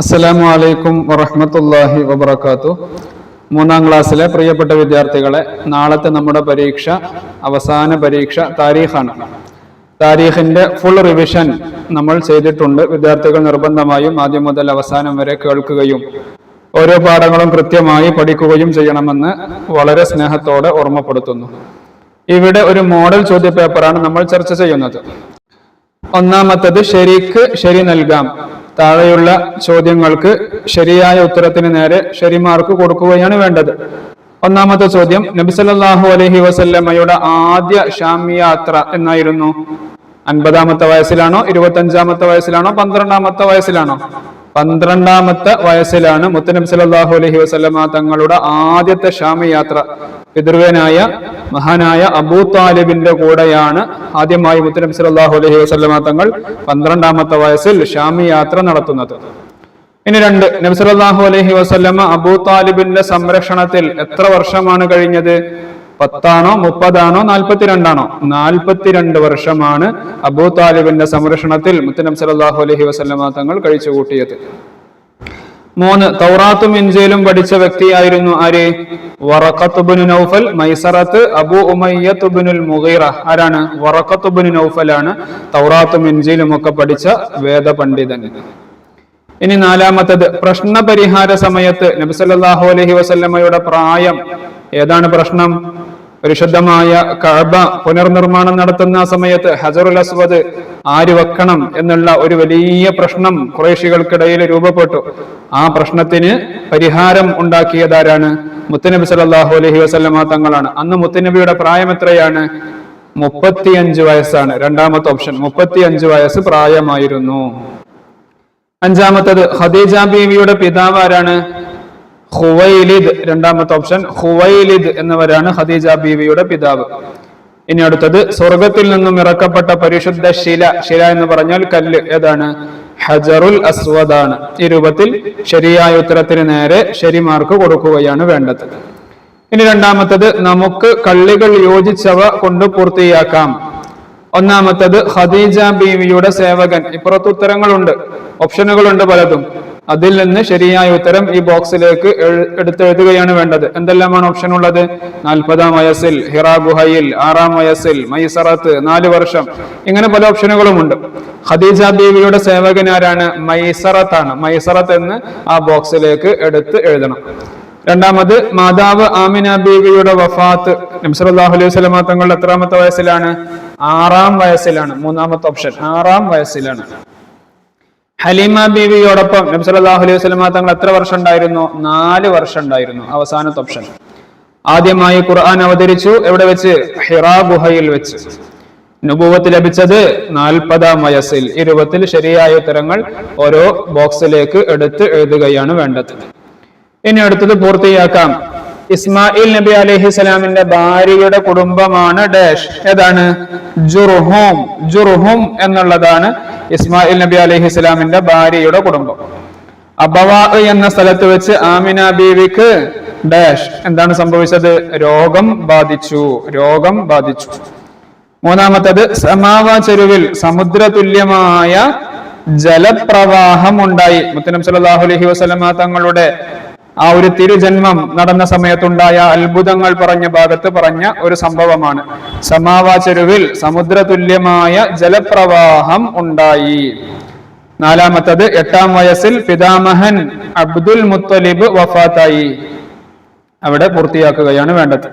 അസ്സലാമു അലൈക്കും വറഹമത്തല്ലാഹി വബർക്കാത്തു മൂന്നാം ക്ലാസ്സിലെ പ്രിയപ്പെട്ട വിദ്യാർത്ഥികളെ നാളത്തെ നമ്മുടെ പരീക്ഷ അവസാന പരീക്ഷ താരീഖാണ്. താരീഖിന്റെ ഫുൾ റിവിഷൻ നമ്മൾ ചെയ്തിട്ടുണ്ട്. വിദ്യാർത്ഥികൾ നിർബന്ധമായും ആദ്യം മുതൽ അവസാനം വരെ കേൾക്കുകയും ഓരോ പാഠങ്ങളും കൃത്യമായി പഠിക്കുകയും ചെയ്യണമെന്ന് വളരെ സ്നേഹത്തോടെ ഓർമ്മപ്പെടുത്തുന്നു. ഇവിടെ ഒരു മോഡൽ ചോദ്യപേപ്പറാണ് നമ്മൾ ചർച്ച ചെയ്യുന്നത്. ഒന്നാമത്തത് ശരിക്ക് ശരി നൽകാം. താഴെയുള്ള ചോദ്യങ്ങൾക്ക് ശരിയായ ഉത്തരത്തിന് നേരെ ശരിമാർക്ക് കൊടുക്കുകയാണ് വേണ്ടത്. ഒന്നാമത്തെ ചോദ്യം നബിസല്ലാഹു അലഹി വസല്ലമ്മയുടെ ആദ്യ ഷാം യാത്ര എന്നായിരുന്നു. അൻപതാമത്തെ വയസ്സിലാണോ ഇരുപത്തഞ്ചാമത്തെ വയസ്സിലാണോ പന്ത്രണ്ടാമത്തെ വയസ്സിലാണോ? പന്ത്രണ്ടാമത്തെ വയസ്സിലാണ് മുത്തനബി സല്ലല്ലാഹു അലഹി വസല്ലമ തങ്ങളുടെ ആദ്യത്തെ ഷാമി യാത്ര പിതൃവനായ മഹാനായ അബൂ താലിബിന്റെ കൂടെയാണ് ആദ്യമായി മുത്തനബി സല്ലല്ലാഹു അലഹി വസല്ലമ തങ്ങൾ പന്ത്രണ്ടാമത്തെ വയസ്സിൽ ഷാമി യാത്ര നടത്തുന്നത്. ഇനി രണ്ട് നബി അലഹി വസല്ലമ അബൂ താലിബിന്റെ സംരക്ഷണത്തിൽ എത്ര വർഷമാണ് കഴിഞ്ഞത്? പത്താണോ മുപ്പതാണോ നാൽപ്പത്തിരണ്ടാണോ? നാൽപ്പത്തിരണ്ട് വർഷമാണ് അബൂ താലിബിന്റെ സംരക്ഷണത്തിൽ മുത്തനം സലാഹു അലഹി വസല്ലമ തങ്ങൾ കഴിച്ചുകൂട്ടിയത്. മൂന്ന് തൗറാത്തും ഇഞ്ചയിലും പഠിച്ച വ്യക്തിയായിരുന്നു ആര്? വറക്കത്തുബിനു നൗഫൽ മൈസറത്ത് അബു ഉമയ്യത്തുബിനുൽ മുഗീറ. ആരാണ്? വറക്കത്തുബിനു ആണ് തൗറാത്തും ഇഞ്ചയിലും ഒക്കെ പഠിച്ച വേദപണ്ഡിതൻ. ഇനി നാലാമത്തത് പ്രശ്ന പരിഹാര സമയത്ത് നബി അലഹി വസല്ലമയുടെ പ്രായം ഏതാണ് പ്രശ്നം? പരിശുദ്ധമായ കഴബ പുനർനിർമ്മാണം നടത്തുന്ന സമയത്ത് ഹജറുൽ അസ്വദ് ആര് വെക്കണം എന്നുള്ള ഒരു വലിയ പ്രശ്നം കുറേശികൾക്കിടയിൽ രൂപപ്പെട്ടു. ആ പ്രശ്നത്തിന് പരിഹാരം ഉണ്ടാക്കിയതാരാണ്? മുത്തനബി സല്ലല്ലാഹു അലൈഹി വസല്ലമ തങ്ങളാണ്. അന്ന് മുത്തനബിയുടെ പ്രായം എത്രയാണ്? മുപ്പത്തിയഞ്ച് വയസ്സാണ്. രണ്ടാമത്തെ ഓപ്ഷൻ മുപ്പത്തിയഞ്ച് വയസ്സ് പ്രായമായിരുന്നു. അഞ്ചാമത്തത് ഹദീജ ബീവിയുടെ പിതാവ് ആരാണ്? ഹുവൈലിദ് രണ്ടാമത്തെ ഓപ്ഷൻ ഹുവൈലിദ് എന്നവരാണ് ഖദീജ ബീവിയുടെ പിതാവ്. ഇനി അടുത്തത് സ്വർഗത്തിൽ നിന്നും ഇറക്കപ്പെട്ട പരിശുദ്ധ ശില ശില എന്ന് പറഞ്ഞാൽ കല്ല്. ഏതാണ്? ഹജറുൽ അസ്വദാണ്. ഈ രൂപത്തിൽ ശരിയായ ഉത്തരത്തിന് നേരെ ശരിമാർക്ക് കൊടുക്കുകയാണ് വേണ്ടത്. ഇനി രണ്ടാമത്തത് നമുക്ക് കള്ളികൾ യോജിച്ചവ കൊണ്ട് പൂർത്തിയാക്കാം. ഒന്നാമത്തത് ഖദീജ ബീവിയുടെ സേവകൻ. ഇപ്പുറത്ത് ഉത്തരങ്ങളുണ്ട്. ഓപ്ഷനുകളുണ്ട് പലതും. അതിൽ നിന്ന് ശരിയായ ഉത്തരം ഈ ബോക്സിലേക്ക് എടുത്തെഴുതുകയാണ് വേണ്ടത്. എന്തെല്ലാമാണ് ഓപ്ഷൻ ഉള്ളത്? നാൽപ്പതാം വയസ്സിൽ ഹിറ ഗുഹയിൽ ആറാം വയസ്സിൽ മൈസറത്ത് നാല് വർഷം. ഇങ്ങനെ പല ഓപ്ഷനുകളുമുണ്ട് ഖദീജ ബീവിയുടെ സേവകൻ ആരാണ്? മൈസറത്താണ്. മൈസറത്ത് എന്ന് ആ ബോക്സിലേക്ക് എടുത്ത് എഴുതണം. രണ്ടാമത് മാതാവ് ആമിന ബീവിയുടെ വഫാത്ത്. നബ്സലാഹു അലൈഹി സ്വലമ തങ്ങളുടെ എത്രാമത്തെ വയസ്സിലാണ്? ആറാം വയസ്സിലാണ്. മൂന്നാമത്തെ ഓപ്ഷൻ ആറാം വയസ്സിലാണ്. ഹലീമ ബീവിയോടൊപ്പം നബി സല്ലല്ലാഹു അലൈഹി വസല്ലമ തങ്ങൾ എത്ര വർഷം ഉണ്ടായിരുന്നു നാല് വർഷം ഉണ്ടായിരുന്നു അവസാനത്തെ ഓപ്ഷൻ ആദ്യമായി ഖുർആൻ അവതരിച്ചു. എവിടെ വെച്ച്? ഹിറാ ഗുഹയിൽ വെച്ച്. നുപൂവത്ത് ലഭിച്ചത് നാൽപ്പതാം വയസ്സിൽ. ഇരുപത്തിൽ ശരിയായ ഉത്തരങ്ങൾ ഓരോ ബോക്സിലേക്ക് എടുത്ത് എഴുതുകയാണ് വേണ്ടത്. ഇനി അടുത്തത് പൂർത്തിയാക്കാം. ഇസ്മായിൽ നബി അലൈഹി സ്വലാമിന്റെ ഭാര്യയുടെ കുടുംബമാണ് ഡാഷ്. ഏതാണ്? ജുർഹും. ജുർഹും എന്നുള്ളതാണ് ഇസ്മായിൽ നബി അലൈഹി സ്വലാമിന്റെ ഭാര്യയുടെ കുടുംബം. അബവാ എന്ന സ്ഥലത്ത് വെച്ച് ആമിന ബീവിക്ക് ഡാഷ്. എന്താണ് സംഭവിച്ചത്? രോഗം ബാധിച്ചു. രോഗം ബാധിച്ചു. മൂന്നാമത്തത് സമാവ ചെരുവിൽ സമുദ്ര തുല്യമായ ജലപ്രവാഹം ഉണ്ടായി മുത്തനം സല്ലല്ലാഹു അലൈഹി വസല്ലമ തങ്ങളുടെ ആ ഒരു തിരുജന്മം നടന്ന സമയത്തുണ്ടായ അത്ഭുതങ്ങൾ പറഞ്ഞ ഭാഗത്ത് പറഞ്ഞ ഒരു സംഭവമാണ്. സമാവ ചെരുവിൽ സമുദ്ര തുല്യമായ ജലപ്രവാഹം ഉണ്ടായി. നാലാമത്തത് എട്ടാം വയസ്സിൽ പിതാമഹൻ അബ്ദുൽ മുത്തലിബ് വഫാത്തായി. അവിടെ പൂർത്തിയാക്കുകയാണ് വേണ്ടത്.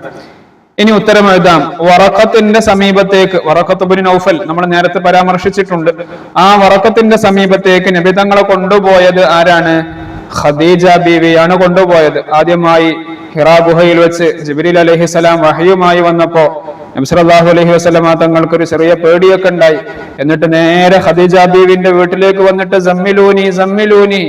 ഇനി ഉത്തരം എഴുതാം. വറക്കത്തിന്റെ സമീപത്തേക്ക് വറക്കത്തുബിൻ നൗഫൽ നമ്മൾ നേരത്തെ പരാമർശിച്ചിട്ടുണ്ട്. ആ വറക്കത്തിന്റെ സമീപത്തേക്ക് നിബിതങ്ങളെ കൊണ്ടുപോയത് ആരാണ്? ഖദീജ ബീവിയാണ് കൊണ്ടുപോയത്. ആദ്യമായി ഹിറാ ഗുഹയിൽ വെച്ച് ജിബിരിൽ അലഹിസലാം വഹയുമായി വന്നപ്പോ നബ്സലാഹു അലൈഹി വസ്ലമ തങ്ങൾക്ക് ഒരു ചെറിയ പേടിയൊക്കെ ഉണ്ടായി. എന്നിട്ട് നേരെ ഖദീജ ബീവിന്റെ വീട്ടിലേക്ക് വന്നിട്ട് സമ്മിലൂനി സമ്മിലൂനി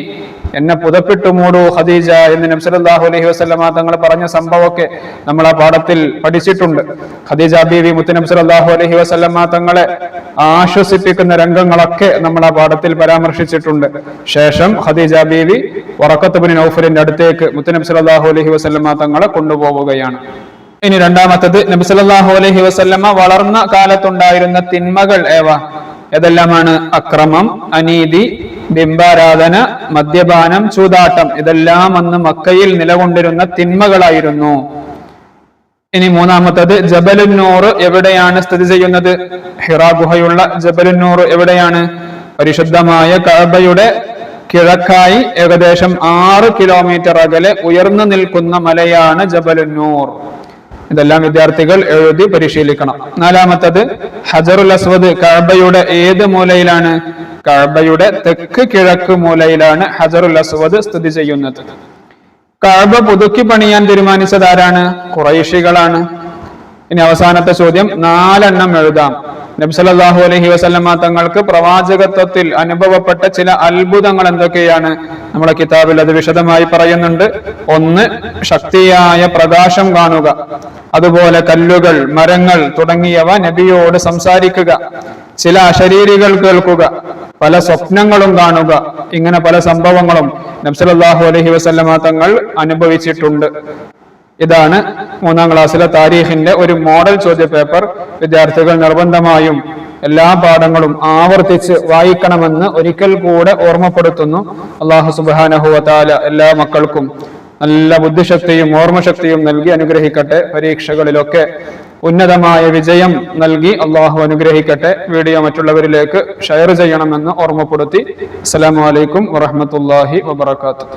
എന്നെ പുതപ്പിട്ടു മൂടൂ ഖദീജ എന്ന് നബ്സലാഹു അലൈഹി വസ്ലമ തങ്ങൾ പറഞ്ഞ സംഭവമൊക്കെ നമ്മൾ ആ പാഠത്തിൽ പഠിച്ചിട്ടുണ്ട്. ഖദീജ ബീവി മുത്ത് നബ്സലാഹു അലൈഹി വസ്ലമ തങ്ങളെ ആശ്വസിപ്പിക്കുന്ന രംഗങ്ങളൊക്കെ നമ്മൾ ആ പാഠത്തിൽ പരാമർശിച്ചിട്ടുണ്ട്. ശേഷം ഖദീജ ബീവി വറക്കത്തുബിൻ നൗഫലിന്റെ അടുത്തേക്ക് മുത്ത് നബ്സലാഹു അലഹി വസ്ലമ തങ്ങളെ കൊണ്ടുപോവുകയാണ്. ഇനി രണ്ടാമത്തത് നബി സല്ലല്ലാഹു അലൈഹി വസല്ലമ വളർന്ന കാലത്തുണ്ടായിരുന്ന തിന്മകൾ ഏവ? ഏതെല്ലാമാണ്? അക്രമം അനീതി ബിംബാരാധന മദ്യപാനം ചൂതാട്ടം ഇതെല്ലാം അന്ന് മക്കയിൽ നിലകൊണ്ടിരുന്ന തിന്മകളായിരുന്നു. ഇനി മൂന്നാമത്തത് ജബലുന്നൂർ എവിടെയാണ് സ്ഥിതി ചെയ്യുന്നത്? ഹിറാ ഗുഹയുള്ള ജബലുന്നൂർ എവിടെയാണ്? പരിശുദ്ധമായ കഅബയുടെ കിഴക്കായി ഏകദേശം ആറ് കിലോമീറ്റർ അകലെ ഉയർന്നു നിൽക്കുന്ന മലയാണ് ജബലുന്നൂർ. ഇതെല്ലാം വിദ്യാർത്ഥികൾ എഴുതി പരിശീലിക്കണം. നാലാമത്തത് ഹജറുൽ അസ്വദ് കഴബയുടെ ഏത് മൂലയിലാണ്? കഴബയുടെ തെക്ക് കിഴക്ക് മൂലയിലാണ് ഹജറുൽ അസ്വദ് സ്ഥിതി ചെയ്യുന്നത്. കഴബ പുതുക്കി പണിയാൻ തീരുമാനിച്ചത് ആരാണ്? കുറൈഷികളാണ് ഇനി അവസാനത്തെ ചോദ്യം നാലെണ്ണം എഴുതാം. നബ്സലാഹു അലഹി വസ്ലമ തങ്ങൾക്ക് പ്രവാചകത്വത്തിൽ അനുഭവപ്പെട്ട ചില അത്ഭുതങ്ങൾ എന്തൊക്കെയാണ്? നമ്മുടെ കിതാബിൽ അത് വിശദമായി പറയുന്നുണ്ട്. ഒന്ന് ശക്തിയായ പ്രകാശം കാണുക. അതുപോലെ കല്ലുകൾ മരങ്ങൾ തുടങ്ങിയവ നബിയോട് സംസാരിക്കുക. ചില അശരീരികൾ കേൾക്കുക. പല സ്വപ്നങ്ങളും കാണുക. ഇങ്ങനെ പല സംഭവങ്ങളും നബ്സലാഹു അലഹി വസ്ലമ തങ്ങൾ അനുഭവിച്ചിട്ടുണ്ട്. ഇതാണ് മൂന്നാം ക്ലാസ്സിലെ താരീഖിന്റെ ഒരു മോഡൽ ചോദ്യ പേപ്പർ വിദ്യാർത്ഥികൾ നിർബന്ധമായും എല്ലാ പാഠങ്ങളും ആവർത്തിച്ച് വായിക്കണമെന്ന് ഒരിക്കൽ കൂടെ ഓർമ്മപ്പെടുത്തുന്നു. അള്ളാഹു സുബാനഹുവത്താല എല്ലാ മക്കൾക്കും നല്ല ബുദ്ധിശക്തിയും ഓർമ്മശക്തിയും നൽകി അനുഗ്രഹിക്കട്ടെ. പരീക്ഷകളിലൊക്കെ ഉന്നതമായ വിജയം നൽകി അള്ളാഹു അനുഗ്രഹിക്കട്ടെ. വീഡിയോ മറ്റുള്ളവരിലേക്ക് ഷെയർ ചെയ്യണമെന്ന് ഓർമ്മപ്പെടുത്തി. അസ്സലാമു അലൈക്കും വറഹമത്തല്ലാഹി വബർക്കാത്തു